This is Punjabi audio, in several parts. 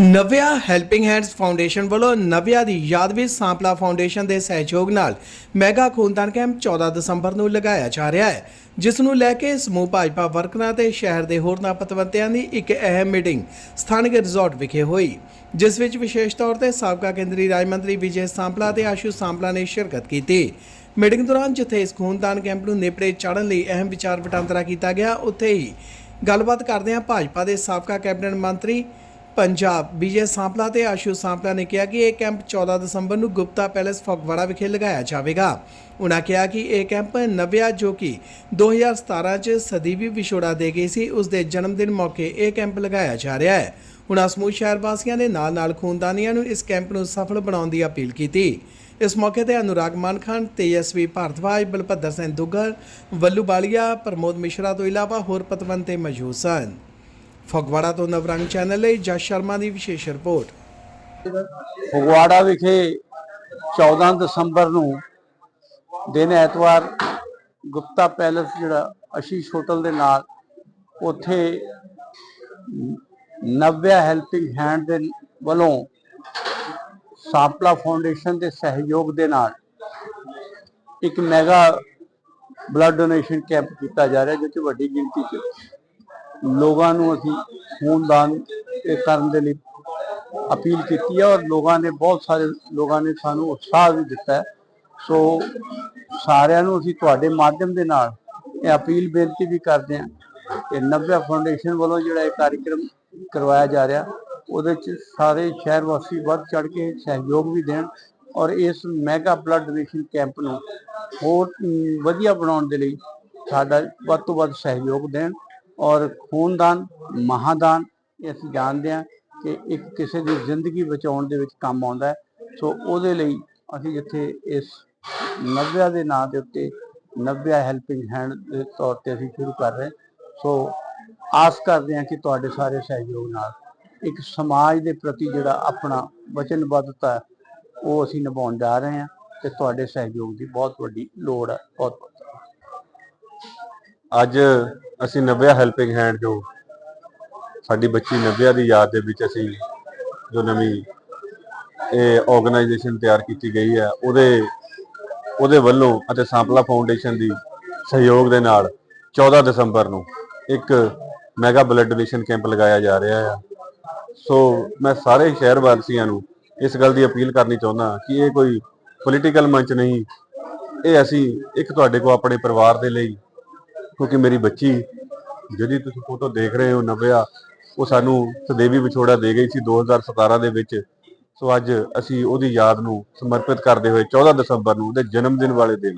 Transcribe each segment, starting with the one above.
ਨਵਿਆ ਹੈਲਪਿੰਗ ਹੈਂਡਸ ਫਾਊਂਡੇਸ਼ਨ ਵੱਲੋਂ ਨਵਿਆ ਦੀ ਯਾਦ ਵਿੱਚ ਸਾਂਪਲਾ ਫਾਊਂਡੇਸ਼ਨ ਦੇ ਸਹਿਯੋਗ ਨਾਲ ਮੈਗਾ ਖੂਨਦਾਨ ਕੈਂਪ 14 ਦਸੰਬਰ ਨੂੰ ਲਗਾਇਆ ਜਾ ਰਿਹਾ ਹੈ, ਜਿਸ ਨੂੰ ਲੈ ਕੇ ਸਮੂਹ ਭਾਜਪਾ ਵਰਕਰਾਂ ਤੇ ਸ਼ਹਿਰ ਦੇ ਹੋਰਨਾਂ ਪਤਵੰਤਿਆਂ ਦੀ ਇੱਕ ਅਹਿਮ ਮੀਟਿੰਗ ਸਥਾਨਕ ਰਿਜ਼ੋਰਟ ਵਿਖੇ ਹੋਈ, ਜਿਸ ਵਿੱਚ ਵਿਸ਼ੇਸ਼ ਤੌਰ ਤੇ ਸਾਬਕਾ ਕੇਂਦਰੀ ਰਾਜ ਮੰਤਰੀ ਵਿਜੇ ਸਾਂਪਲਾ ਤੇ ਆਸ਼ੂ ਸਾਂਪਲਾ ਨੇ ਸ਼ਿਰਕਤ ਕੀਤੀ। ਮੀਟਿੰਗ ਦੌਰਾਨ ਜਿੱਥੇ ਇਸ ਖੂਨਦਾਨ ਕੈਂਪ ਨੂੰ ਨੇਪਰੇ ਚਾੜਨ ਲਈ ਅਹਿਮ ਵਿਚਾਰ ਵਟਾਂਦਰਾ ਕੀਤਾ ਗਿਆ, ਉੱਥੇ ਹੀ ਗੱਲਬਾਤ ਕਰਦਿਆਂ ਭਾਜਪਾ ਦੇ ਸਾਬਕਾ ਕੈਬਨਿਟ ਮੰਤਰੀ ਪੰਜਾਬ ਵਿਜੇ ਸਾਂਪਲਾ ਤੇ ਆਸ਼ੂ ਸਾਂਪਲਾ ਨੇ ਕਿਹਾ ਕਿ ਇਹ ਕੈਂਪ 14 ਦਸੰਬਰ ਨੂੰ ਗੁਪਤਾ ਪੈਲੇਸ ਫਗਵਾੜਾ ਵਿਖੇ ਲਗਾਇਆ ਜਾਵੇਗਾ। ਉਨ੍ਹਾਂ ਕਿਹਾ ਕਿ ਇਹ ਕੈਂਪ ਨਵਿਆ ਜੋ ਕਿ 2017 ਚ ਸਦੀਵੀ ਵਿਛੋੜਾ ਦੇ ਗਈ ਸੀ, ਉਸ ਦੇ ਜਨਮ ਦਿਨ ਮੌਕੇ ਇਹ ਕੈਂਪ ਲਗਾਇਆ ਜਾ ਰਿਹਾ ਹੈ। ਉਹਨਾਂ ਸਮੂਹ ਸ਼ਹਿਰ ਵਾਸੀਆਂ ਦੇ ਨਾਲ ਨਾਲ ਖੂਨਦਾਨੀਆਂ ਨੂੰ ਇਸ ਕੈਂਪ ਨੂੰ ਸਫਲ ਬਣਾਉਣ ਦੀ ਅਪੀਲ ਕੀਤੀ। ਇਸ ਮੌਕੇ ਤੇ ਅਨੁਰਾਗ ਮਾਨਖਾਨ, ਤੇਜਸਵੀ ਭਾਰਤਵਾਜ ਬਲਭੱਦਰ ਸਿੰਘ ਦੁੱਗਲ, ਵੱਲੂ ਬਾਲੀਆ, ਪ੍ਰਮੋਦ ਮਿਸ਼ਰਾ ਤੋਂ ਇਲਾਵਾ ਹੋਰ ਪਤਵੰਤੇ ਮੌਜੂਦ ਸਨ। ਫਗਵਾੜਾ ਤੋਂ ਨਵਰੰਗ ਚੈਨਲ ਲਈ ਜਸ ਸ਼ਰਮਾ ਦੀ ਵਿਸ਼ੇਸ਼ ਰਿਪੋਰਟ। ਫਗਵਾੜਾ ਵਿਖੇ 14 ਦਸੰਬਰ ਨੂੰ ਦਿਨ ਐਤਵਾਰ ਗੁਪਤਾ ਪੈਲੇਸ ਜਿਹੜਾ ਅਸ਼ੀਸ਼ ਹੋਟਲ ਦੇ ਨਾਲ ਉੱਥੇ ਨਵਿਆ ਹੈਲਪਿੰਗ ਹੈਂਡ ਦੇ ਵੱਲੋਂ ਸਾਪਲਾ ਫਾਊਂਡੇਸ਼ਨ ਦੇ ਸਹਿਯੋਗ ਦੇ ਨਾਲ ਇੱਕ ਮੈਗਾ ਬਲੱਡ ਡੋਨੇਸ਼ਨ ਕੈਂਪ ਕੀਤਾ ਜਾ ਰਿਹਾ, ਜੋ ਕਿ ਵੱਡੀ ਗਿਣਤੀ 'ਚ ਲੋਕਾਂ ਨੂੰ ਅਸੀਂ ਖੂਨਦਾਨ ਕਰਨ ਦੇ ਲਈ ਅਪੀਲ ਕੀਤੀ ਹੈ ਔਰ ਲੋਕਾਂ ਨੇ ਬਹੁਤ ਸਾਰੇ ਲੋਕਾਂ ਨੇ ਸਾਨੂੰ ਉਤਸ਼ਾਹ ਵੀ ਦਿੱਤਾ ਸੋ ਸਾਰਿਆਂ ਨੂੰ ਅਸੀਂ ਤੁਹਾਡੇ ਮਾਧਿਅਮ ਦੇ ਨਾਲ ਇਹ ਅਪੀਲ ਬੇਨਤੀ ਵੀ ਕਰਦੇ ਹਾਂ ਕਿ ਨਵਿਆ ਫਾਊਂਡੇਸ਼ਨ ਵੱਲੋਂ ਜਿਹੜਾ ਇਹ ਕਾਰਜਕ੍ਰਮ ਕਰਵਾਇਆ ਜਾ ਰਿਹਾ, ਉਹਦੇ ਚ ਸਾਰੇ ਸ਼ਹਿਰ ਵਾਸੀ ਵੱਧ ਚੜ ਕੇ ਸਹਿਯੋਗ ਵੀ ਦੇਣ ਔਰ ਇਸ ਮੈਗਾ ਬਲੱਡ ਡੋਨੇਸ਼ਨ ਕੈਂਪ ਨੂੰ ਹੋਰ ਵਧੀਆ ਬਣਾਉਣ ਦੇ ਲਈ ਸਾਡਾ ਵੱਧ ਤੋਂ ਵੱਧ ਸਹਿਯੋਗ ਦੇਣ। ਔਰ ਖੂਨਦਾਨ, ਮਹਾਦਾਨ, ਇਹ ਅਸੀਂ ਜਾਣਦੇ ਹਾਂ ਕਿ ਇੱਕ ਕਿਸੇ ਦੀ ਜ਼ਿੰਦਗੀ ਬਚਾਉਣ ਦੇ ਵਿੱਚ ਕੰਮ ਆਉਂਦਾ ਸੋ ਉਹਦੇ ਲਈ ਅਸੀਂ ਜਿੱਥੇ ਇਸ ਨਵਿਆ ਦੇ ਨਾਂ ਦੇ ਉੱਤੇ ਨਵਿਆ ਹੈਲਪਿੰਗ ਹੈਂਡ ਦੇ ਤੌਰ ਤੇ ਅਸੀਂ ਸ਼ੁਰੂ ਕਰ ਰਹੇ ਸੋ ਆਸ ਕਰਦੇ ਹਾਂ ਕਿ ਤੁਹਾਡੇ ਸਾਰੇ ਸਹਿਯੋਗ ਨਾਲ ਇੱਕ ਸਮਾਜ ਦੇ ਪ੍ਰਤੀ ਜਿਹੜਾ ਆਪਣਾ ਵਚਨਬੱਧਤਾ ਉਹ ਅਸੀਂ ਨਿਭਾਉਣ ਜਾ ਰਹੇ ਹਾਂ ਤੇ ਤੁਹਾਡੇ ਸਹਿਯੋਗ ਦੀ ਬਹੁਤ ਵੱਡੀ ਲੋੜ ਹੈ। ਬਹੁਤ ਅੱਜ ਅਸੀਂ ਨਵਿਆ ਹੈਲਪਿੰਗ ਹੈਂਡ ਜੋ ਸਾਡੀ ਬੱਚੀ ਨਵਿਆ ਦੀ ਯਾਦ ਦੇ ਵਿੱਚ ਅਸੀਂ ਜੋ ਨਵੀਂ ਇਹ ਆਰਗੇਨਾਈਜੇਸ਼ਨ ਤਿਆਰ ਕੀਤੀ ਗਈ ਹੈ, ਉਹਦੇ ਉਹਦੇ ਵੱਲੋਂ ਅਤੇ ਸਾਂਪਲਾ ਫਾਊਂਡੇਸ਼ਨ ਦੀ ਸਹਿਯੋਗ ਦੇ ਨਾਲ 14 ਦਸੰਬਰ ਨੂੰ ਇੱਕ ਮੈਗਾ ਬਲੱਡ ਡੋਨੇਸ਼ਨ ਕੈਂਪ ਲਗਾਇਆ ਜਾ ਰਿਹਾ ਹੈ ਸੋ ਮੈਂ ਸਾਰੇ ਸ਼ਹਿਰ ਵਾਸੀਆਂ ਨੂੰ ਇਸ ਗੱਲ ਦੀ ਅਪੀਲ ਕਰਨੀ ਚਾਹੁੰਦਾ ਕਿ ਇਹ ਕੋਈ ਪੋਲੀਟੀਕਲ ਮੰਚ ਨਹੀਂ, ਇਹ ਅਸੀਂ ਇੱਕ ਤੁਹਾਡੇ ਕੋ ਆਪਣੇ ਪਰਿਵਾਰ ਦੇ ਲਈ ਕਿਉਂਕਿ ਮੇਰੀ ਬੱਚੀ, ਜਿਹੜੀ ਤੁਸੀਂ ਫੋਟੋ ਦੇਖ ਰਹੇ ਹੋ ਨਵਿਆ, ਉਹ ਸਾਨੂੰ ਸਦੇਵੀ ਵਿਛੋੜਾ ਦੇ ਗਈ ਸੀ 2017 ਦੇ ਵਿੱਚ। ਸੋ ਅੱਜ ਅਸੀਂ ਉਹਦੀ ਯਾਦ ਨੂੰ ਸਮਰਪਿਤ ਕਰਦੇ ਹੋਏ 14 ਦਸੰਬਰ ਨੂੰ ਉਹਦੇ ਜਨਮ ਦਿਨ ਵਾਲੇ ਦਿਨ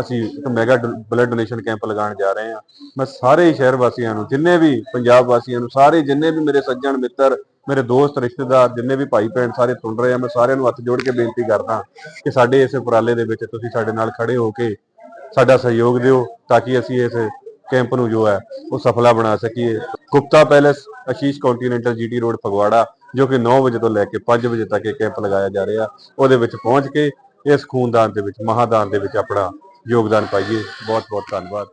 ਅਸੀਂ ਇੱਕ ਮੈਗਾ ਬਲੱਡ ਡੋਨੇਸ਼ਨ ਕੈਂਪ ਲਗਾਉਣ ਜਾ ਰਹੇ ਹਾਂ। ਮੈਂ ਸਾਰੇ ਸ਼ਹਿਰ ਵਾਸੀਆਂ ਨੂੰ, ਜਿੰਨੇ ਵੀ ਪੰਜਾਬ ਵਾਸੀਆਂ ਨੂੰ, ਸਾਰੇ ਜਿੰਨੇ ਵੀ ਮੇਰੇ ਸੱਜਣ ਮਿੱਤਰ, ਮੇਰੇ ਦੋਸਤ, ਰਿਸ਼ਤੇਦਾਰ, ਜਿੰਨੇ ਵੀ ਭਾਈ ਭੈਣ ਸਾਰੇ ਸੁਣ ਰਹੇ ਆ, ਮੈਂ ਸਾਰਿਆਂ ਨੂੰ ਹੱਥ ਜੋੜ ਕੇ ਬੇਨਤੀ ਕਰਦਾ ਕਿ ਸਾਡੇ ਇਸ ਉਪਰਾਲੇ ਦੇ ਵਿੱਚ ਤੁਸੀਂ ਸਾਡੇ ਨਾਲ ਖੜੇ ਹੋ ਕੇ ਸਾਡਾ ਸਹਿਯੋਗ ਦਿਓ ਤਾਂ ਕਿ ਅਸੀਂ ਇਸ ਕੈਂਪ ਨੂੰ ਜੋ ਹੈ ਉਹ ਸਫਲਾ ਬਣਾ ਸਕੀਏ। Gupta palace Ashish continental G T road, Phagwara, ਜੋ ਕਿ 9 ਵਜੇ ਤੋਂ ਲੈ ਕੇ 5 ਵਜੇ ਤੱਕ ਇਹ ਕੈਂਪ ਲਗਾਇਆ ਜਾ ਰਿਹਾ। ਉਹਦੇ ਵਿੱਚ ਪਹੁੰਚ ਕੇ ਇਸ ਖੂਨਦਾਨ ਦੇ ਵਿੱਚ, ਮਹਾਦਾਨ ਦੇ ਵਿੱਚ ਆਪਣਾ ਯੋਗਦਾਨ ਪਾਈਏ। ਬਹੁਤ ਬਹੁਤ ਧੰਨਵਾਦ।